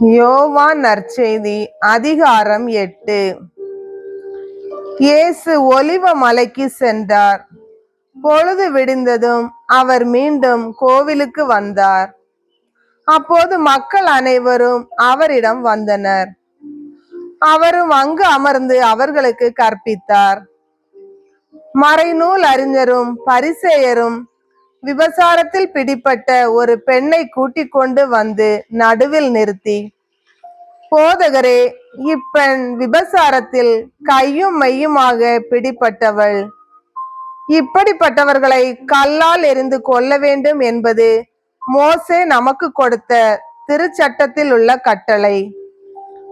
யோவான் நற்செய்தி அதிகாரம் எட்டு. இயேசு ஒலிவ மலைக்கு சென்றார். பொழுது விடிந்ததும் அவர் மீண்டும் கோவிலுக்கு வந்தார். அப்போது மக்கள் அனைவரும் அவரிடம் வந்தனர். அவரும் அங்கு அமர்ந்து அவர்களுக்கு கற்பித்தார். மறைநூல் அறிஞரும் பரிசேயரும் விபசாரத்தில் பிடிப்பட்ட ஒரு பெண்ணை கூட்டிக் கொண்டு வந்து நடுவில் நிறுத்தி. போதகரே இப்பெண் விபசாரத்தில் கையும் மையுமாக பிடிப்பட்டவள் இப்படிப்பட்டவர்களை கல்லால் எறிந்து கொல்ல வேண்டும் என்பது மோசே நமக்கு கொடுத்த திருச்சட்டத்தில் உள்ள கட்டளை.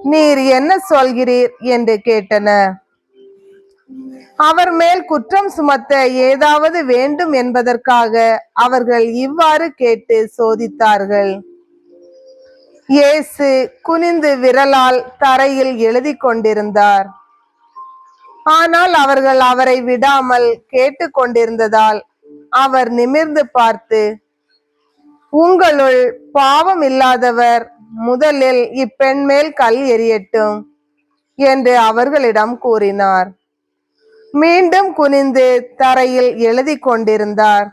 நீர் என்ன சொல்கிறீர்? என்று கேட்டனர். அவர் மேல் குற்றம் சுமத்த ஏதாவது வேண்டும் என்பதற்காக அவர்கள் இவ்வாறு கேட்டு சோதித்தார்கள். இயேசு குனிந்து விரலால் தரையில் எழுதி கொண்டிருந்தார். ஆனால் அவர்கள் அவரை விடாமல் கேட்டு கொண்டிருந்ததால் அவர் நிமிர்ந்து பார்த்து உங்களுள் பாவம் இல்லாதவர் முதலில் இப்பெண் மேல் கல் எறியட்டும் என்று அவர்களிடம் கூறினார். மீண்டும் குனிந்து தரையில் எழுதி கொண்டிருந்தார்.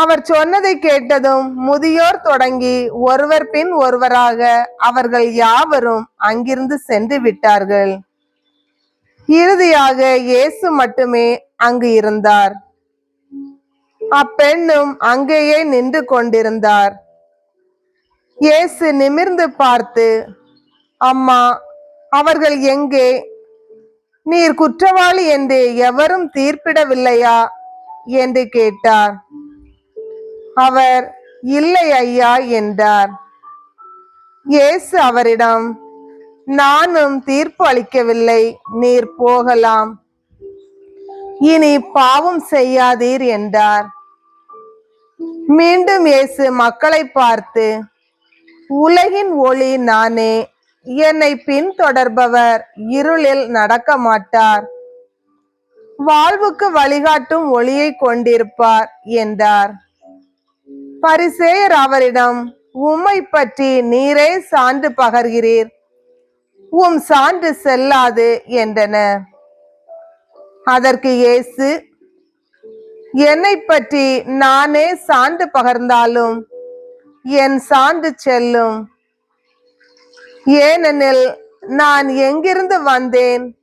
அவர் சொன்னதை கேட்டதும் முதியோர் தொடங்கி ஒருவர் பின் ஒருவராக அவர்கள் யாவரும் அங்கிருந்து சென்று விட்டார்கள். இறுதியாக இயேசு மட்டுமே அங்கு இருந்தார். அப்பெண்ணும் அங்கேயே நின்று கொண்டிருந்தார். இயேசு நிமிர்ந்து பார்த்து அம்மா அவர்கள் எங்கே? நீர் குற்றவாளி என்று எவரும் தீர்ப்பிடவில்லையா? என்று கேட்டார். அவர் இல்லை ஐயா என்றார். இயேசு அவரிடம் நானும் தீர்ப்பு அளிக்கவில்லை நீர் போகலாம். இனி பாவம் செய்யாதீர் என்றார். மீண்டும் இயேசு மக்களை பார்த்து உலகின் ஒளி நானே என்னை பின்தொடர்பவர் இருளில் நடக்க மாட்டார். வாழ்வுக்கு வழிகாட்டும் ஒளியை கொண்டிருப்பார் என்றார். பரிசேயர் அவரிடம் உம்மை பற்றி நீரே சான்று பகர்கிறீர். உம் சான்று செல்லாது என்றனர். அதற்கு இயேசு என்னை பற்றி நானே சான்று பகர்ந்தாலும் என் சான்று செல்லும். ஏனெனில் நான் எங்கிருந்து வந்தேன்?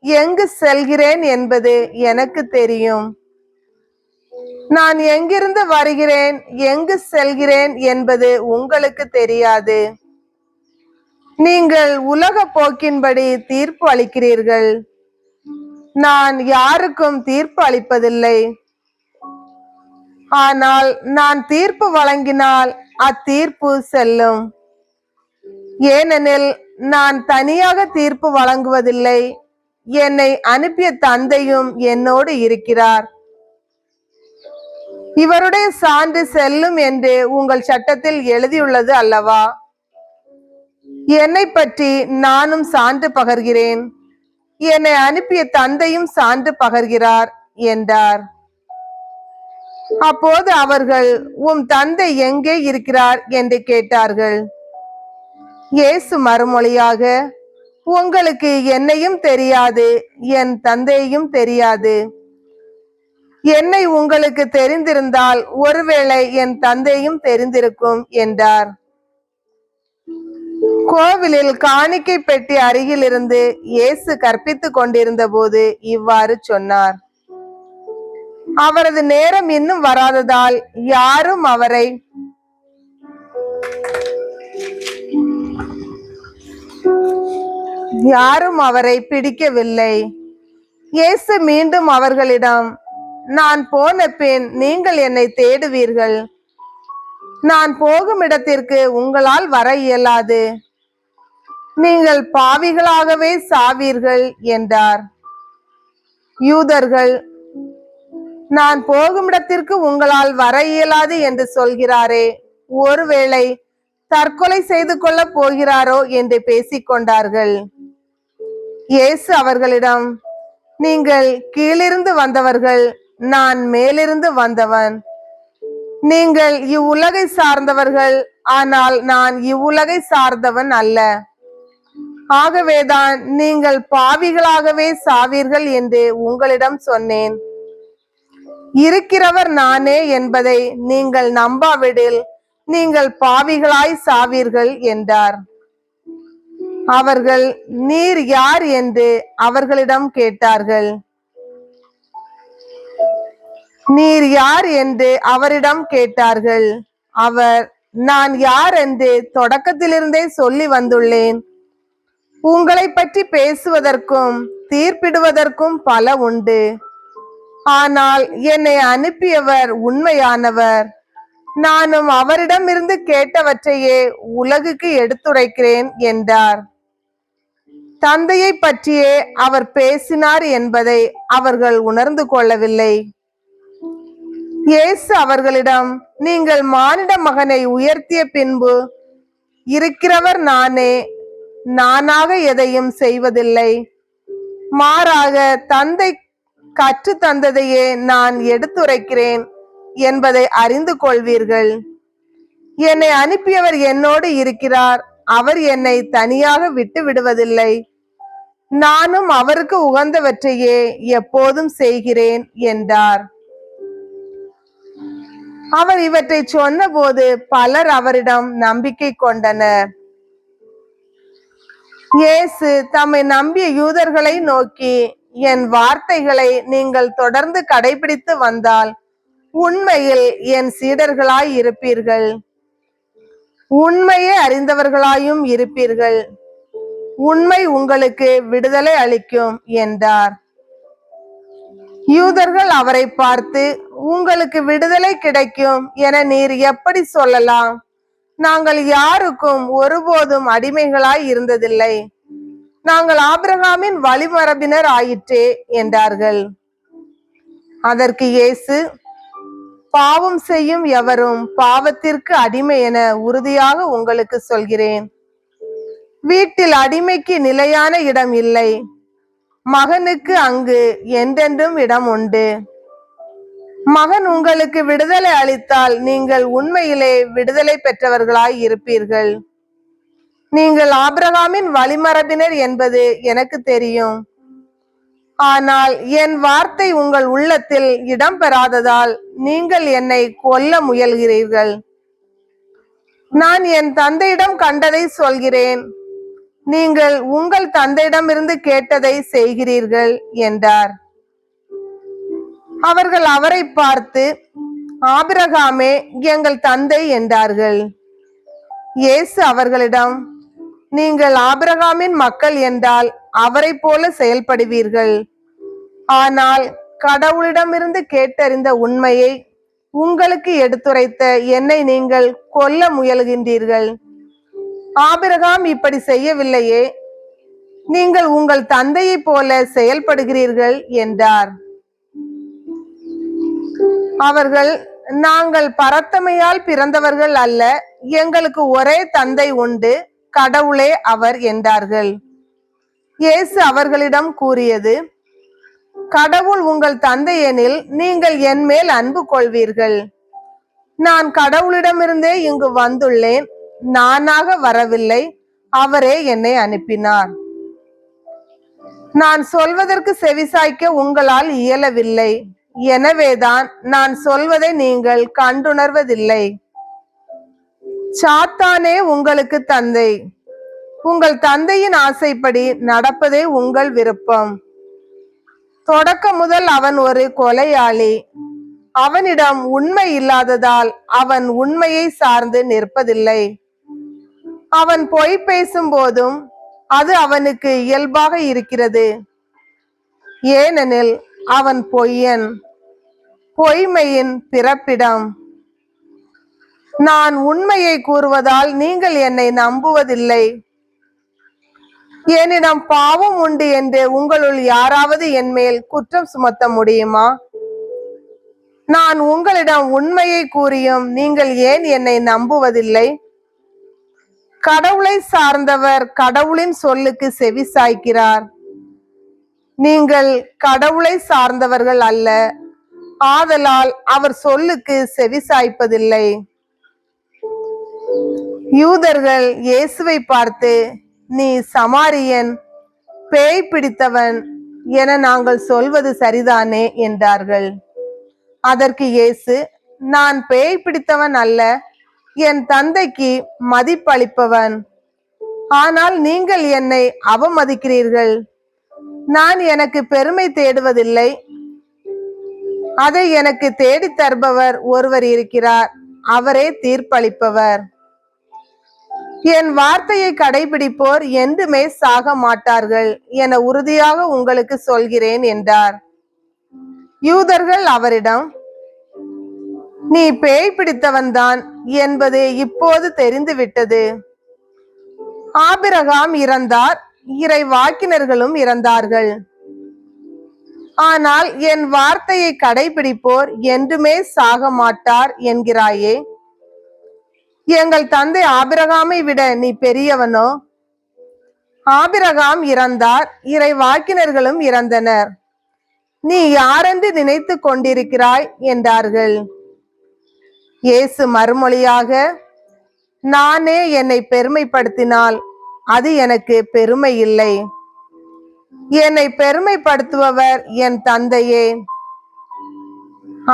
எங்கு செல்கிறேன் என்பது எனக்கு தெரியும். நான் எங்கிருந்து வருகிறேன்? எங்கு செல்கிறேன் என்பது உங்களுக்கு தெரியாது. நீங்கள் உலக போக்கின்படி தீர்ப்பு அளிக்கிறீர்கள். நான் யாருக்கும் தீர்ப்பு அளிப்பதில்லை. ஆனால் நான் தீர்ப்பு வழங்கினால் அத்தீர்ப்பு செல்லும். ஏனெனில் நான் தனியாக தீர்ப்பு வழங்குவதில்லை. என்னை அனுப்பிய தந்தையும் என்னோடு இருக்கிறார். இவருடைய சான்று செல்லும் என்று உங்கள் சட்டத்தில் எழுதியுள்ளது அல்லவா? என்னை பற்றி நானும் சான்று பகர்கிறேன். என்னை அனுப்பிய தந்தையும் சான்று பகர்கிறார் என்றார். அப்போது அவர்கள் உம் தந்தை எங்கே இருக்கிறார்? என்று கேட்டார்கள். இயேசு மறுமொழியாக உங்களுக்கு என்னையும் தெரியாது என் தந்தையையும் தெரியாது. என்னை உங்களுக்கு தெரிந்திருந்தால் ஒருவேளை என் தந்தையும் தெரிந்திருக்கும் என்றார். கோவிலில் காணிக்கை பெட்டி அருகில் இருந்து இயேசு கற்பித்துக் கொண்டிருந்த போது இவ்வாறு சொன்னார். அவரது நேரம் இன்னும் வராததால் யாரும் அவரை யாரும் அவரை பிடிக்கவில்லை. இயேசு மீண்டும் அவர்களிடம் நான் போன பின் நீங்கள் என்னை தேடுவீர்கள். நான் போகும் இடத்திற்கு உங்களால் வர இயலாது. நீங்கள் பாவிகளாகவே சாவீர்கள் என்றார். யூதர்கள் நான் போகும் இடத்திற்கு உங்களால் வர இயலாது என்று சொல்கிறாரே. ஒருவேளை தற்கொலை செய்து கொள்ள போகிறாரோ? என்று பேசிக் கொண்டார்கள் இயேசு அவர்களிடம் நீங்கள் கீழிருந்து வந்தவர்கள் நான் மேலிருந்து வந்தவன். நீங்கள் இவ்வுலகை சார்ந்தவர்கள் ஆனால் நான் இவ்வுலகை சார்ந்தவன் அல்ல. ஆகவேதான் நீங்கள் பாவிகளாகவே சாவீர்கள் என்று உங்களிடம் சொன்னேன். இருக்கிறவர் நானே என்பதை நீங்கள் நம்பாவிடில் நீங்கள் பாவிகளாய் சாவீர்கள் என்றார். அவர்கள் நீர் யார் என்று அவர்களிடம் கேட்டார்கள். நீர் யார் என்று அவரிடம் கேட்டார்கள். அவர் நான் யார் என்று தொடக்கத்திலிருந்தே சொல்லி வந்துள்ளேன். உங்களை பற்றி பேசுவதற்கும் தீர்ப்பிடுவதற்கும் பல உண்டு. ஆனால் என்னை அனுப்பியவர் உண்மையானவர். நானும் அவரிடமிருந்து கேட்டவற்றையே உலகுக்கு எடுத்துரைக்கிறேன் என்றார். தந்தையை பற்றியே அவர் பேசினார் என்பதை அவர்கள் உணர்ந்து கொள்ளவில்லை. இயேசு அவர்களிடம் நீங்கள் மானிட மகனை உயர்த்திய பின்பு இருக்கிறவர் நானே நானாக எதையும் செய்வதில்லை. மாறாக தந்தை கற்று தந்ததையே நான் எடுத்துரைக்கிறேன் என்பதை அறிந்து கொள்வீர்கள். என்னை அனுப்பியவர் என்னோடு இருக்கிறார் அவர் என்னை தனியாக விட்டு விடுவதில்லை. நானும் அவருக்கு உகந்தவற்றையே எப்போதும் செய்கிறேன் என்றார். அவர் இவற்றை சொன்னபோது பலர் அவரிடம் நம்பிக்கை கொண்டனர். இயேசு தம்மை நம்பிய யூதர்களை நோக்கி என் வார்த்தைகளை நீங்கள் தொடர்ந்து கடைபிடித்து வந்தால் உண்மையில் என் சீடர்களாய் இருப்பீர்கள். உண்மையை அறிந்தவர்களாயும் இருப்பீர்கள். உண்மை உங்களுக்கு விடுதலை அளிக்கும் என்றார். யூதர்கள் அவரை பார்த்து உங்களுக்கு விடுதலை கிடைக்கும் என நீர் எப்படி சொல்லலாம்? நாங்கள் யாருக்கும் ஒருபோதும் அடிமைகளாய் இருந்ததில்லை. நாங்கள் ஆபிரகாமின் வழிமரபினர் ஆயிற்றே என்றார்கள். அதற்கு இயேசு பாவம் செய்யும் எவரும் பாவத்திற்கு அடிமை என உறுதியாக உங்களுக்கு சொல்கிறேன். வீட்டில் அடிமைக்கு நிலையான இடம் இல்லை. மகனுக்கு அங்கு என்றென்றும் இடம் உண்டு. மகன் உங்களுக்கு விடுதலை அளித்தால் நீங்கள் உண்மையிலே விடுதலை பெற்றவர்களாய் இருப்பீர்கள். நீங்கள் ஆபிரகாமின் வழிமரபினர் என்பது எனக்கு தெரியும். ஆனால் என் வார்த்தை உங்கள் உள்ளத்தில் இடம் பெறாததால் நீங்கள் என்னை கொல்ல முயல்கிறீர்கள். நான் என் தந்தையிடம் கண்டதை சொல்கிறேன். நீங்கள் உங்கள் தந்தையிடமிருந்து கேட்டதை செய்கிறீர்கள் என்றார். அவர்கள் அவரை பார்த்து ஆபிரகாமே எங்கள் தந்தை என்றார்கள். இயேசு அவர்களிடம் நீங்கள் ஆபிரகாமின் மக்கள் என்றால் அவரை போல செயல்படுவீர்கள். ஆனால் கடவுளிடமிருந்து கேட்டறிந்த உண்மையை உங்களுக்கு எடுத்துரைத்த என்னை நீங்கள் கொல்ல முயல்கின்றீர்கள். ஆபிரகாம் இப்படி செய்யவில்லையே. நீங்கள் உங்கள் தந்தையைப் போல செயல்படுகிறீர்கள் என்றார். அவர்கள் நாங்கள் பரத்தமையால் பிறந்தவர்கள் அல்ல எங்களுக்கு ஒரே தந்தை உண்டு கடவுளே அவர் என்றார்கள். இயேசு அவர்களிடம் கூறியது கடவுள் உங்கள் தந்தை எனில் நீங்கள் என் மேல் அன்பு கொள்வீர்கள். நான் கடவுளிடமிருந்தே இங்கு வந்துள்ளேன் நானாக வரவில்லை. அவரே என்னை அனுப்பினார். நான் சொல்வதற்கு செவிசாய்க்க உங்களால் இயலவில்லை. எனவேதான் நான் சொல்வதை நீங்கள் கண்டுணர்வதில்லை. சாத்தானே உங்களுக்கு தந்தை. உங்கள் தந்தையின் ஆசைப்படி நடப்பதே உங்கள் விருப்பம். தொடக்க முதல் அவன் ஒரு கொலையாளி. அவனிடம் உண்மை இல்லாததால் அவன் உண்மையை சார்ந்து நிற்பதில்லை. அவன் பொய் பேசும் போதும் அது அவனுக்கு இயல்பாக இருக்கிறது. ஏனெனில் அவன் பொய்யன் பொய்மையின் பிறப்பிடம். நான் உண்மையை கூறுவதால் நீங்கள் என்னை நம்புவதில்லை. என்னிடம் பாவம் உண்டு என்று உங்களுள் யாராவது என் மேல் குற்றம் சுமத்த முடியுமா? நான் உங்களிடம் உண்மையை கூறியும் நீங்கள் ஏன் என்னை நம்புவதில்லை? கடவுளை சார்ந்தவர் கடவுளின் சொல்லுக்கு செவி சாய்க்கிறார். நீங்கள் கடவுளை சார்ந்தவர்கள் அல்ல ஆதலால் அவர் சொல்லுக்கு செவி சாய்ப்பதில்லை. யூதர்கள் இயேசுவை பார்த்து நீ சமாரியன் பேய் பிடித்தவன் என நாங்கள் சொல்வது சரிதானே? என்றார்கள். அதற்கு இயேசு நான் பேய் பிடித்தவன் அல்ல என் தந்தைக்கு மதிப்பளிப்பவன். ஆனால் நீங்கள் என்னை அவமதிக்கிறீர்கள். நான் எனக்கு பெருமை தேடுவதில்லை. அதை எனக்கு தேடித் தருபவர் ஒருவர் இருக்கிறார். அவரே தீர்ப்பளிப்பவர். என் வார்த்தையை கடைபிடிப்போர் என்றுமே சாக மாட்டார்கள் என உறுதியாக உங்களுக்கு சொல்கிறேன் என்றார். யூதர்கள் அவரிடம் நீ பேய் பிடித்தவன்தான் என்பது இப்போது தெரிந்துவிட்டது. ஆபிரகாம் இறந்தார் இறை வாக்கினர்களும் இறந்தார்கள். ஆனால் என் வார்த்தையை கடைபிடிப்போர் என்றுமே சாக மாட்டார் என்கிறாயே. எங்கள் தந்தை ஆபிரகாமை விட நீ பெரியவனோ? ஆபிரகாம் இறந்தார் இறை வாக்கினர்களும் இறந்தனர். நீ யாரென்று நினைத்து கொண்டிருக்கிறாய்? என்றார்கள். இயேசு மறுமொழியாக நானே என்னை பெருமைப்படுத்தினால் அது எனக்கு பெருமை இல்லை. என்னை பெருமைப்படுத்துபவர் என் தந்தையே.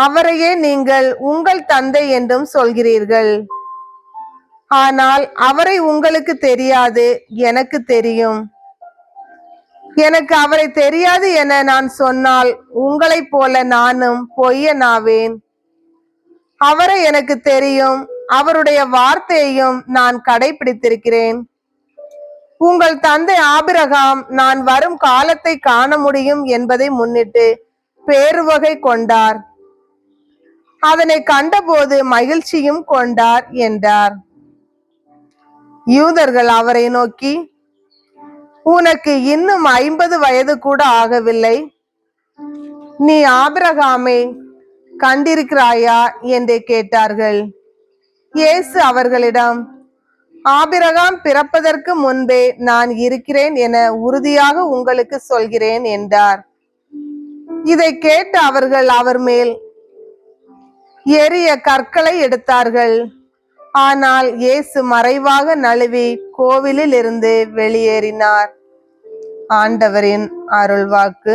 அவரையே நீங்கள் உங்கள் தந்தை என்றும் சொல்கிறீர்கள். ஆனால் அவரை உங்களுக்கு தெரியாது எனக்கு தெரியும். எனக்கு அவரை தெரியாது என நான் சொன்னால் உங்களைப் போல நானும் பொய்யனாவேன். அவரை எனக்கு தெரியும். அவருடைய வார்த்தையையும் நான் கடைபிடித்திருக்கிறேன் உங்கள் தந்தை ஆபிரகாம் நான் வரும் காலத்தை காண முடியும் என்பதை முன்னிட்டு பேருவகை கொண்டார். அதனை கண்டபோது மகிழ்ச்சியும் கொண்டார் என்றார். யூதர்கள் அவரை நோக்கி உனக்கு இன்னும் ஐம்பது வயது கூட ஆகவில்லை. நீ ஆபிரகாமை கண்டிருக்கிறாயா என்று கேட்டார்கள். இயேசு அவர்களிடம் ஆபிரகாம் பிறப்பதற்கு முன்பே நான் இருக்கிறேன் என உறுதியாக உங்களுக்கு சொல்கிறேன் என்றார். இதை கேட்டு அவர்கள் அவர் மேல் எரிய கற்களை எடுத்தார்கள். ஆனால் இயேசு மறைவாக நழுவி கோவிலில் இருந்து வெளியேறினார். ஆண்டவரின் அருள்வாக்கு.